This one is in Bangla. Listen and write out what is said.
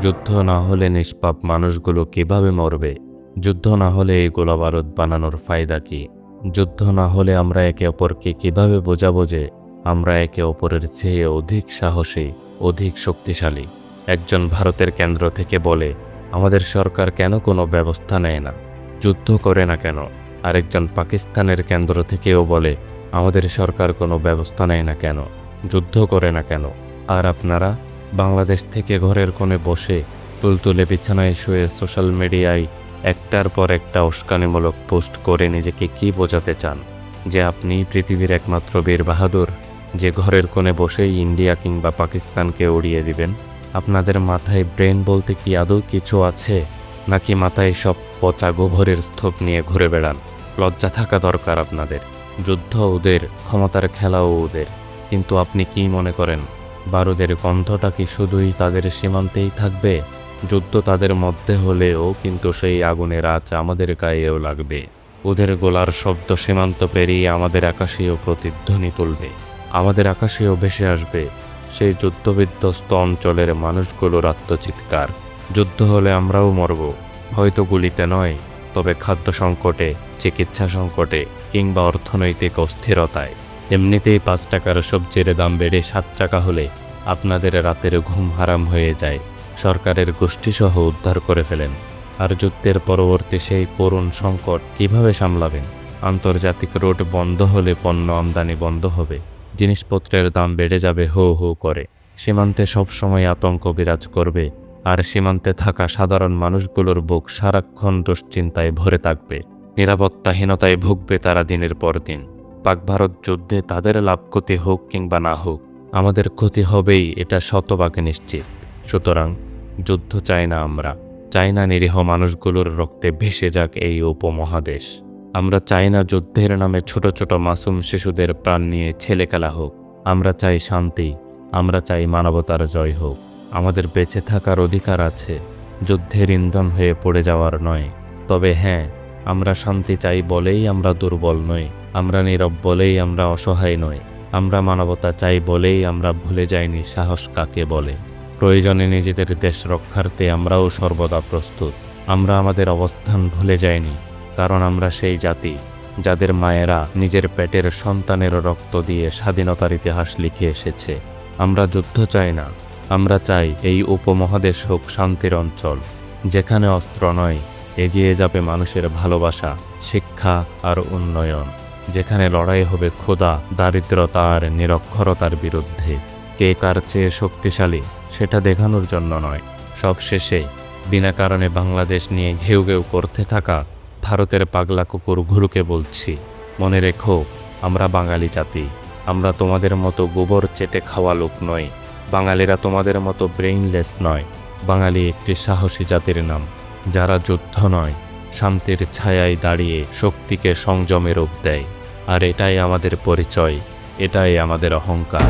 যুদ্ধ না হলে নিষ্পাপ মানুষগুলো কীভাবে মরবে? যুদ্ধ না হলে এই গোলাবারুদ বানানোর ফায়দা কি? যুদ্ধ না হলে আমরা একে অপরকে কীভাবে বোঝাবো যে আমরা একে অপরের চেয়ে অধিক সাহসী, অধিক শক্তিশালী? একজন ভারতের কেন্দ্র থেকে বলে, আমাদের সরকার কেন কোনো ব্যবস্থা নেয় না? যুদ্ধ করে না কেন? আরেকজন পাকিস্তানের কেন্দ্র থেকেও বলে, আমাদের সরকার কোনো ব্যবস্থা নেয় না কেন? যুদ্ধ করে না কেন? আর আপনারা? বাংলাদেশ থেকে ঘরের কোণে বসে তুলতুলে বিছানায় শুয়ে সোশ্যাল মিডিয়ায় একটার পর একটা উস্কানিমূলক পোস্ট করে নিজেকে কি বোঝাতে চান? যে আপনি পৃথিবীর একমাত্র বীর বাহাদুর, যে ঘরের কোণে বসেই ইন্ডিয়া কিংবা পাকিস্তানকে উড়িয়ে দিবেন? আপনাদের মাথায় ব্রেন বলতে কি আদৌ কিছু আছে? নাকি মাথায় সব পচা গোভরের স্তূপ নিয়ে ঘুরে বেড়ান? লজ্জা থাকা দরকার আপনাদের। যুদ্ধ ওদের, ক্ষমতার খেলাও ওদের। কিন্তু আপনি কি মনে করেন? বারুদের গন্ধটা কি শুধুই তাদের সীমান্তেই থাকবে? যুদ্ধ তাদের মধ্যে হলেও কিন্তু সেই আগুনের আঁচ আমাদের গায়েও লাগবে। ওদের গোলার শব্দ সীমান্ত পেরিয়ে আমাদের আকাশেও প্রতিধ্বনি তুলবে। আমাদের আকাশেও ভেসে আসবে। সেই যুদ্ধবিধ্বস্ত অঞ্চলের মানুষগুলোর আত্মচিৎকার যুদ্ধ হলে আমরাও মরব। হয়তো গুলিতে নয়, তবে খাদ্য সংকটে, চিকিৎসা সংকটে, কিংবা অর্থনৈতিক অস্থিরতায়। এমনিতেই পাঁচ টাকার সবজির দাম বেড়ে সাত টাকা হলে আপনাদের রাতের ঘুম হারাম হয়ে যায়। সরকারের গোষ্ঠীসহ উদ্ধার করে ফেলেন। আর যুদ্ধের পরবর্তী সেই করুণ সংকট কীভাবে সামলাবেন? আন্তর্জাতিক রোড বন্ধ হলে পণ্য আমদানি বন্ধ হবে। জিনিসপত্রের দাম বেড়ে যাবে হো হো করে। সীমান্তে সবসময় আতঙ্ক বিরাজ করবে। আর সীমান্তে থাকা সাধারণ মানুষগুলোর বুক সারাক্ষণ দুশ্চিন্তায় ভরে থাকবে। নিরাপত্তাহীনতায় ভুগবে তারা দিনের পর দিন। পাক ভারত যুদ্ধে তাদের লাভ ক্ষতি হোক কিংবা না হোক আমাদের ক্ষতি হবেই, এটা শতভাগে নিশ্চিত। সুতরাং যুদ্ধ চাই না আমরা। চাই না নিরীহ মানুষগুলোর রক্তে ভেসে যাক এই উপমহাদেশ। আমরা চাই না যুদ্ধের নামে ছোট ছোট মাসুম শিশুদের প্রাণ নিয়ে ছেলে খেলা হোক। আমরা চাই শান্তি, আমরা চাই মানবতার জয় হোক। আমাদের বেঁচে থাকার অধিকার আছে, যুদ্ধের ইন্ধন হয়ে পড়ে যাওয়ার নয়। তবে হ্যাঁ আমরা শান্তি চাই বলেই আমরা দুর্বল নই। আমরা নীরব বলেই আমরা অসহায় নই। আমরা মানবতা চাই বলেই আমরা ভুলে যাইনি সাহস কাকে বলে। প্রয়োজনে নিজেদের দেশ রক্ষার্থে আমরাও সর্বদা প্রস্তুত। আমরা আমাদের অবস্থান ভুলে যাইনি, কারণ আমরা সেই জাতি, যাদের মায়েরা নিজের পেটের সন্তানের রক্ত দিয়ে স্বাধীনতার ইতিহাস লিখে এসেছে। আমরা যুদ্ধ চাই না, আমরা চাই এই উপমহাদেশ হোক শান্তির অঞ্চল, যেখানে অস্ত্র নয়, এগিয়ে যাবে মানুষের ভালোবাসা, শিক্ষা আর উন্নয়ন। যেখানে লড়াই হবে ক্ষুধা, দারিদ্রতা আর নিরক্ষরতার বিরুদ্ধে। কে কার চেয়ে শক্তিশালী, সেটা দেখানোর জন্য নয়। সবশেষে, বিনা কারণে বাংলাদেশ নিয়ে ঘেউ ঘেউ করতে থাকা ভারতের পাগলা কুকুর ঘুরুকে বলছি, মনে রেখো, আমরা বাঙালি জাতি। আমরা তোমাদের মতো গোবর চেটে খাওয়া লোক নই। বাঙালিরা তোমাদের মতো ব্রেইনলেস নয়। বাঙালি একটি সাহসী জাতির নাম। যারা যুদ্ধ নয়, শান্তির ছায়ায় দাঁড়িয়ে শক্তিকে সংযমে রূপ দেয়। আর এটাই আমাদের পরিচয় এটাই আমাদের অহংকার।